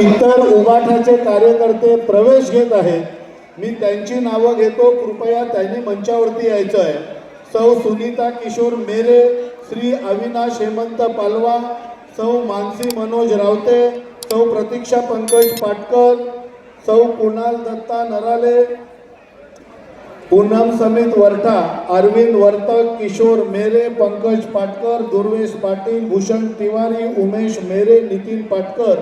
इतर उबाठाचे कार्यकर्ते प्रवेश घेत आहेत. मी त्यांची नावं घेतो. कृपया त्यांनी मंचावरती यायचं आहे सौ सुनीता किशोर मेरे श्री अविनाश हेमंत पालवा सौ मानसी मनोज रावते सौ प्रतीक्षा पंकज पाटकर सौ कुणाल दत्ता नराले पूनम समित वर्ठा अरविंद वर्तक किशोर मेरे पंकज पाटकर दुर्वेश पाटील भूषण तिवारी उमेश मेरे नितीन पाटकर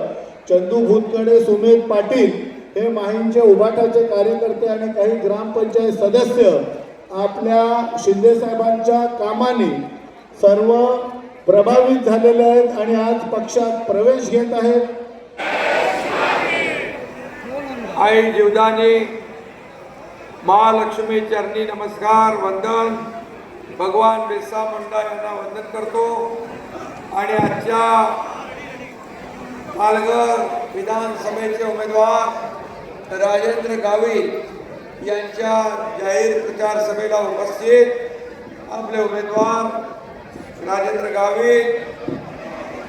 चंदू भूतकडे सुमित पाटील हे माहींचे उभाटाचे कार्यकर्ते आणि काही ग्रामपंचायत सदस्य आपल्या शिंदेसाहेबांच्या कामाने सर्व प्रभावित झालेले आहेत आणि आज पक्षात प्रवेश घेत आहेत. आई जीवदानी महालक्ष्मी चरणी नमस्कार वंदन. भगवान बिरसा मुंडा यांना वंदन करतो. आणि आजच्या पालघर विधानसभेचे उमेदवार राजेंद्र गावित यांच्या जाहीर प्रचार सभेला उपस्थित आपले उमेदवार राजेंद्र गावित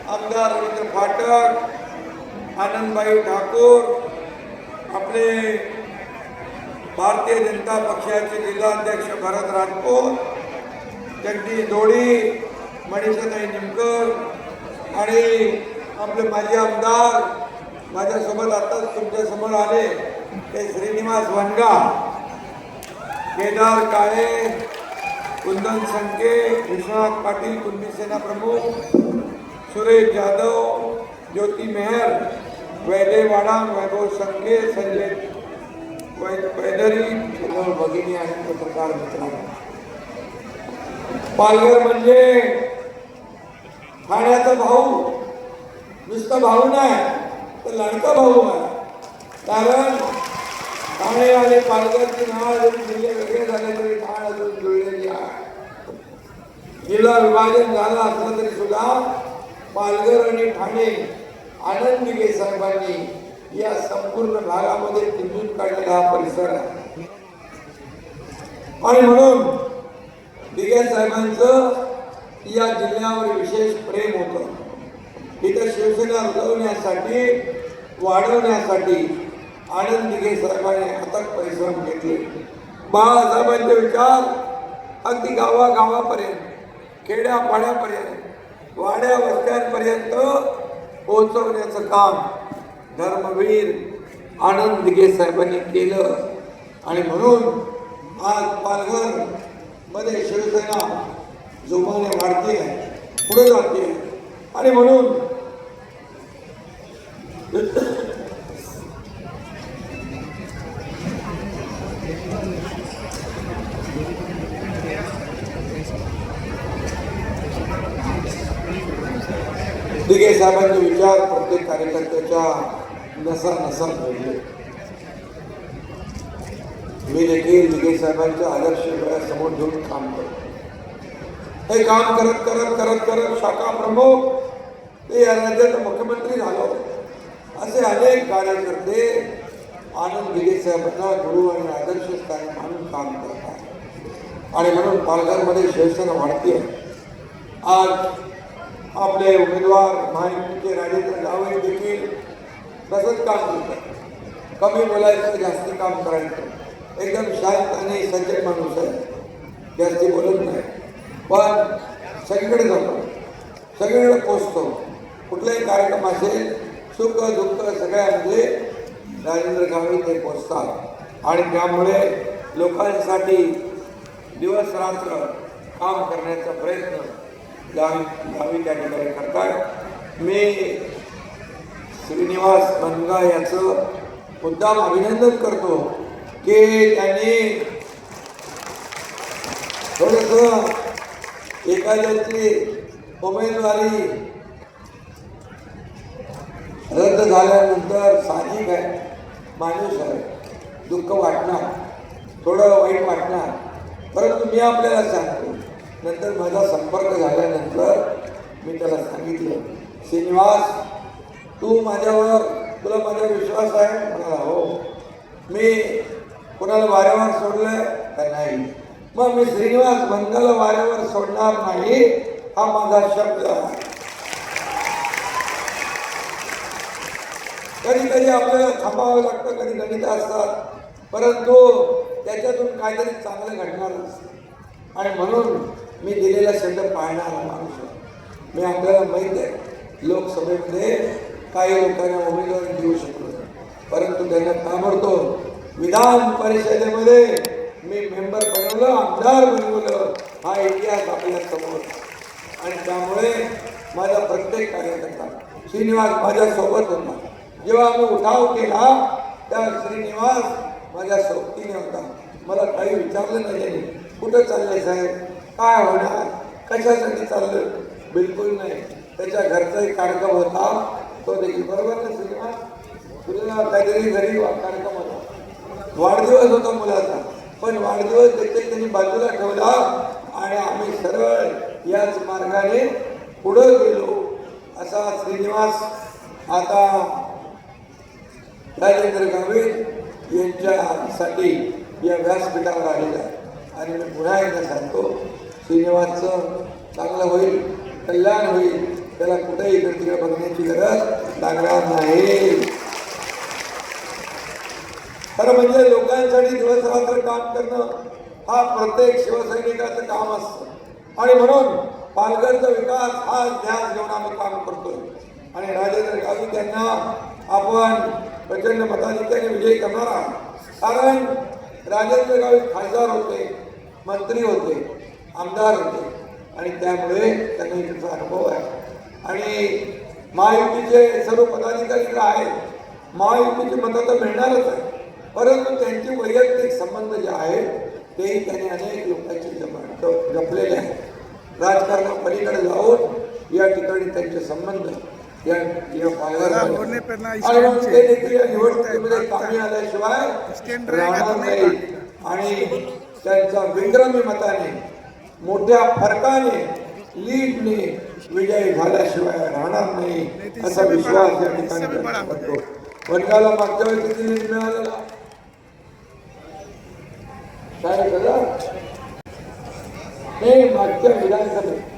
आमदार रवींद्र फाटक आनंदबाई ठाकूर आपले भारतीय जनता पक्षाचे जिल्हाध्यक्ष भरत राजपूत जगदीश दोडी मणिषाताई निमकर आणि आपले माजी आमदार माझ्यासोबत आताच तुमच्यासमोर आले ते श्रीनिवास वनगा केदार काळे कुंदन संके विश्वनाथ पाटील कुंभी सेना प्रमुख सुरेश जाधव ज्योती मेहर वैदेवाडा वैभव संके संजय वैदरी भगिनी आणि पत्रकार मित्रांनो. पालघर म्हणजे ठाण्याचा भाऊ. नुसता भाऊ नाही तर लाडका भाऊ आहे. कारण ठाणे आणि पालघरची नाळ अजून जिल्हे वेगळे झाले तरी नाळ अजून जुळलेली आहे. जिल्हा विभाजन झालं असलं तरी सुद्धा पालघर आणि ठाणे आनंद दिघे साहेबांनी या संपूर्ण भागामध्ये टिंबून काढलेला हा परिसर आहे. आणि म्हणून दिघे साहेबांचं या जिल्ह्यावर विशेष प्रेम होतं. इथं शिवसेना रुजवण्यासाठी वाढवण्यासाठी आनंद दिघे साहेबांनी अथक परिश्रम घेतले. बाळासाहेबांचे विचार अगदी गावागावापर्यंत खेड्यापाड्यापर्यंत वाड्या वस्त्यांपर्यंत पोहोचवण्याचं काम धर्मवीर आनंद दिघे साहेबांनी केलं. आणि म्हणून आज पालघरमध्ये शिवसेना जोमाने वाढते पुढे जाते. आणि म्हणून दिघे साहेबांचे विचार प्रत्येक कार्यकर्त्याच्या नसा नसा घडले मी देखील दिघे साहेबांच्या आदर्श डोळ्यासमोर घेऊन काम करतो. हे काम करत करत करत करत शाखा प्रमुख, ते या राज्याचा मुख्यमंत्री झालो असे अनेक कार्यकर्ते आनंद दिघे साहेबांना गुरु आणि आदर्श स्थान म्हणून काम करतात आणि म्हणून पालघरमध्ये शिवसेना वाढते आज आपले उमेदवार महायुतीचे राजेंद्र गावे देखील तसंच काम करतात. कमी बोलायचं जास्त काम करायचं. एकदम शांत आणि सज्जन माणूस आहे. जास्ती बोलत नाही. पण सगळीकडे जातो. सगळीकडे पोचतो. कुठलाही कार्यक्रम असेल सुख दुःख सगळ्यामध्ये राजेंद्र गावी ते पोचतात. आणि त्यामुळे लोकांसाठी दिवस रात्र काम करण्याचा प्रयत्न गावी गावी त्या ठिकाणी करतात. मी श्रीनिवास मनगा याचं मुद्दाम अभिनंदन करतो की त्यांनी थोडंसं एखाद्याची उमेदवारी रद्द झाल्यानंतर साहजिक आहे. माणूस आहे. दुःख वाटणार. थोडं वाईट वाटणार. परंतु मी आपल्याला सांगतो नंतर माझा संपर्क झाल्यानंतर मी त्याला सांगितलं श्रीनिवास तू माझ्यावर तुला माझ्यावर विश्वास आहे? म्हणाला हो. मी कोणाला वाऱ्यावर सोडलं का नाही. मग मी श्रीनिवास मंगल वाऱ्यावर सोडणार नाही हा माझा शब्द आहे. कधी कधी आपल्याला थांबावं लागतं कधी गणित असतात. परंतु त्याच्यातून काहीतरी चांगलं घडणार असतं आणि म्हणून मी दिलेला शब्द पाळणारा माणूस आहे. मी आपल्याला माहीत आहे लोकसभेमध्ये काही लोकांना उमेदवारी देऊ शकलो परंतु त्यांना ताबडतो विधान परिषदेमध्ये मी मेंबर बनवलं आमदार बनवलं हा इतिहास आपल्यासमोर आणि त्यामुळे माझा प्रत्येक कार्यकर्ता श्रीनिवास माझ्यासोबत होता. जेव्हा आम्ही उठाव केला त्या श्रीनिवास माझ्या सोबतीने होता. मला काही विचारलं नाही त्यांनी कुठं चाललंय साहेब? काय होणार? कशासाठी चाललं बिलकुल नाही. त्याच्या घरचा एक कार्यक्रम होता. तो देखील बरोबर ना श्रीनिवास? तुला काहीतरी घरी कार्यक्रम होता. वाढदिवस होता मुलाचा. पण वाढदिवस देखील त्यांनी बाजूला ठेवला आणि आम्ही सरळ याच मार्गाने पुढं गेलो असा श्रीनिवास आता राजेंद्र गावित यांच्यासाठी या व्यासपीठावर आलेला आहे. आणि मी पुन्हा एकदा सांगतो श्रीनिवासचं चांगलं होईल कल्याण होईल त्याला कुठेही इकडे तिकडे बघण्याची गरज लागणार नाही. खरं म्हणजे लोकांसाठी दिवस रात्र काम करणं हा प्रत्येक शिवसैनिकाचं काम असतं. आणि म्हणून पालघरचा विकास हा ध्यान घेऊन आम्ही काम करतोय. आणि राजेंद्र गावी त्यांना आपण प्रचंड मताधिक्याने विजयी करणार कारण राजेंद्र गावित खासदार होते मंत्री होते आमदार होते. आणि त्यामुळे त्यांना इकडचा अनुभव आहे. आणि महायुतीचे सर्व पदाधिकारी जे आहेत. महायुतीची मतं तर मिळणारच आहे परंतु त्यांचे वैयक्तिक संबंध जे आहेत तेही त्यांनी अनेक लोकांचे जप- जप- जपलेले आहेत. राजकारणापलीकडे जाऊन या ठिकाणी त्यांचे संबंध या निवडणुकीमध्ये कामी आल्याशिवाय राहणार नाही. आणि त्यांचा विक्रमी मताने मोठ्या फरकाने लीडने विजय झाल्याशिवाय राहणार नाही असा विश्वास या ठिकाणी व्यक्त करतो. वनगाला मागच्या वेळी किती लीड मिळालेला? काय नाही मागच्या विधानसभेत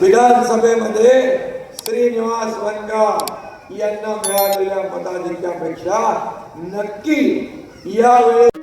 विधानसभेमध्ये श्रीनिवास वनगा यांना मिळालेल्या मताधिक्यापेक्षा नक्की यावेळी